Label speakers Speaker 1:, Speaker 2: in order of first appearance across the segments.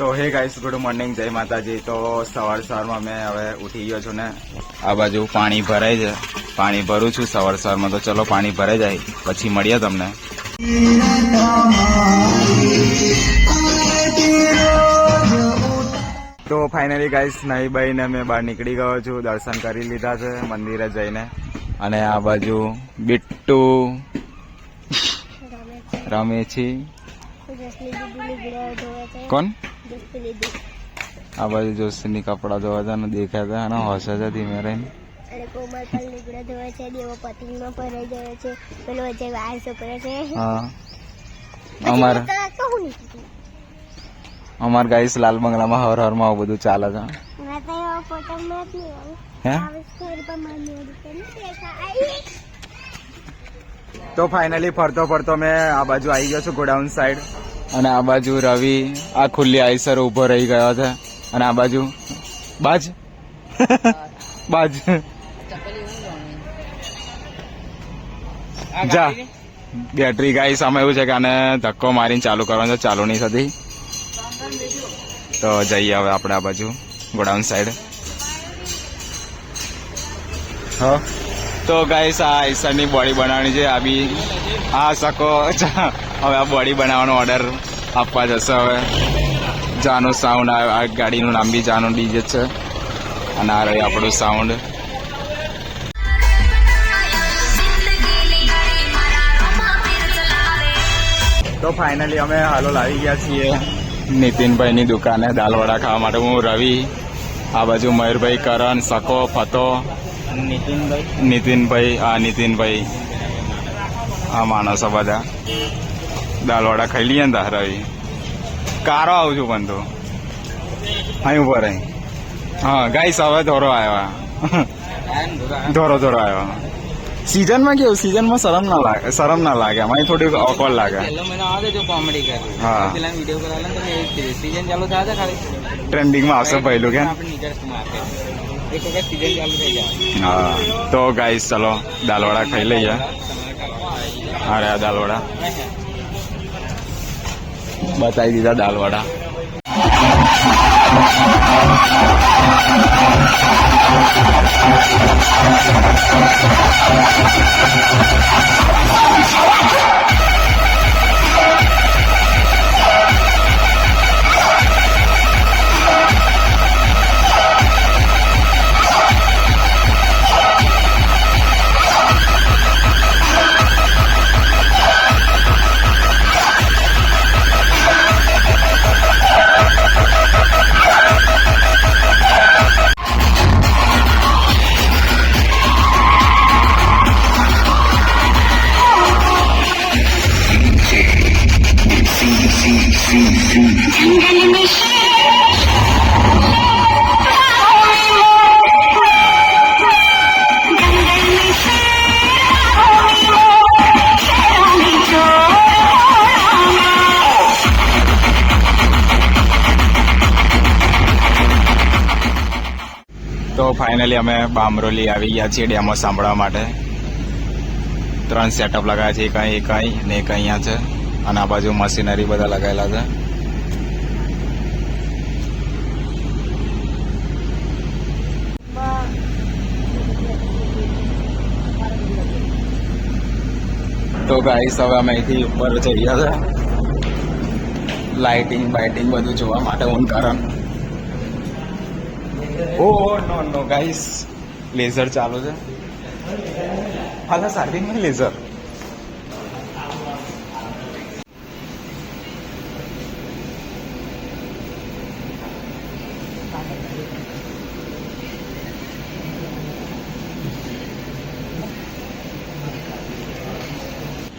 Speaker 1: તો હે guys good morning જય માતાજી. તો સવાર સવારમાં મેં હવે ઉઠી ગયો છું ને આ બાજુ પાણી ભરાય છે. પાણી ભરું છું સવાર સવારમાં તો ચલો પાણી ભરાઈ જાય. પછી મળીએ તમને. તો ફાઇનલી ગાઈસ નહીં બહીને મેં બહાર નીકળી ગયો છું. દર્શન કરી લીધા છે મંદિરે જઈને. અને આ બાજુ બિટ્ટુ રમે છે. કોણ? આ બાજુ જોશીની કપડા ધોવા હતા ને દેખાય હતા અને હોશે છે ધીમે રહીને.
Speaker 2: અને કોમલ લુગડા ધોવે છે દેવો પતિંગમાં ભરાઈ ગયો છે પેલો વચ્ચે વાર છોકરો છે.
Speaker 1: હા. અમાર અમાર ગાઈસ લાલ બંગલામાં હર હરમાં આવું બધું ચાલે છે. હે? તો ફાઇનલી ફરતો ફરતો મેં આ બાજુ આવી ગયો છું ગોડાઉન સાઈડ અને આ બાજુ રવિ આ ખુલ્લી આઈસર ઊભો રહી ગયો છે. અને આ બાજુ બાજ. બાજ. જા. બેટરી ગાઈ આમાં એવું છે કે આને ધક્કો મારીને ચાલુ કરવાનો છે ચાલુ નહીં થતી. તો જઈએ હવે આપણે આ બાજુ ગોડાઉન સાઈડ હા. તો ગાઈસ આ આઈસરની બોડી બનાવવાની છે આ બી આ શકો હવે આ બોડી બનાવવાનો ઓર્ડર આપવા જશે હવે. જાનું સાઉન્ડ આ ગાડીનું નામ બી જાનું ડીજે છે. અને આ રહ્યું આપણું સાઉન્ડ તો ફાઇનલી અમે હાલો લાવી ગયા છીએ નીતિનભાઈની દુકાને દાલવડા ખાવા માટે. હું રવિ આ બાજુ મયુરભાઈ કરણ સકો ફતો.
Speaker 3: નીતિનભાઈ.
Speaker 1: નીતિનભાઈ આ નીતિનભાઈ. આ માણસો બધા. દાલવડા ખાઈ લઈએ ને તાર કારો આવું છું પણ તો અહીં ઉપર અહીં હા ગાઈસ હવે ધોરો આવ્યો. ધોરો ધોરો આવ્યો. સીઝનમાં કેવું? સીઝનમાં શરમ ના લાગે શરમ ના લાગે. આમાં થોડી ઓકવર્ડ લાગે.
Speaker 3: પહેલો મહિનો આવે જો કોમેડી કરે.
Speaker 1: હા.
Speaker 3: પેલા વીડિયો સીઝન ચાલુ થાય
Speaker 1: ટ્રેન્ડિંગમાં આવશે પહેલું કે?
Speaker 3: આપણે નીચે માર્કેટ. એક વખત સીઝન ચાલુ થઈ જાય.
Speaker 1: હા. તો ગાઈસ ચલો દાલવડા ખાઈ લઈએ. અરે દાલવડા બતાવી દીધા દાલવડા. તો ફાઇનલી અમે બામરોલી આવી ગયા છીએ ડેમો સાંભળવા માટે. ત્રણ સેટઅપ લગાવ્યા છે, એક અહીં એક અહીં ને એક અહીંયા છે. અને આ બાજુ મશીનરી બધા લગાવેલા છે. તો ગાઈસ હવે અમે અહીંથી ઉપર જઈ ગયા છે. લાઇટિંગ બાઇટિંગ બધું જોવા માટે હું કારણ ઓ નો નો ગાઈસ લેઝર ચાલુ છે હાલા સાર્ડિંગમાં લેઝર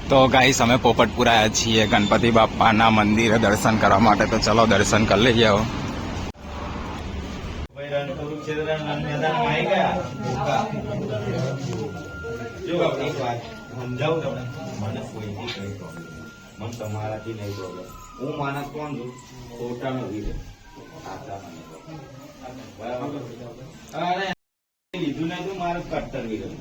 Speaker 1: તો ગાઈસ અમે પોપટપુરા આવ્યા છીએ ગણપતિ બાપાના મંદિરે દર્શન કરવા માટે તો ચલો દર્શન કરી લઈએ હવે
Speaker 4: સમજાવું તમને મને કોઈથી કઈ પ્રોબ્લેમ મને તમારાથી નહીં પ્રોબ્લેમ હું માણસ કોણ છું? ખોટા નથી રે મને બરાબર? અરે લીધું નહીં મારું કટ્ટર વિરોધ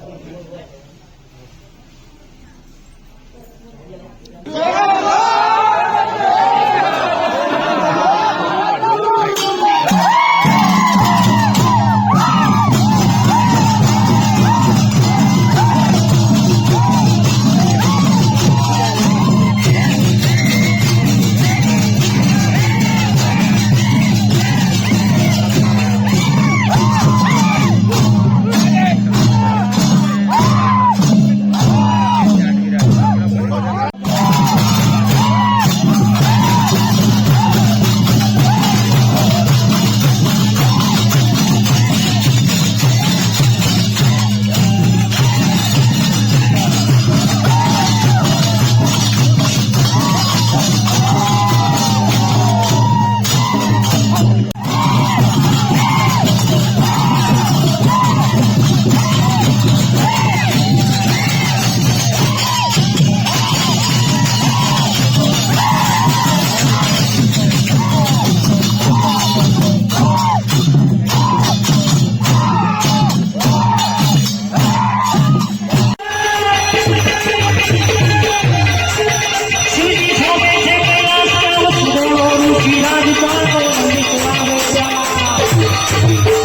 Speaker 5: Música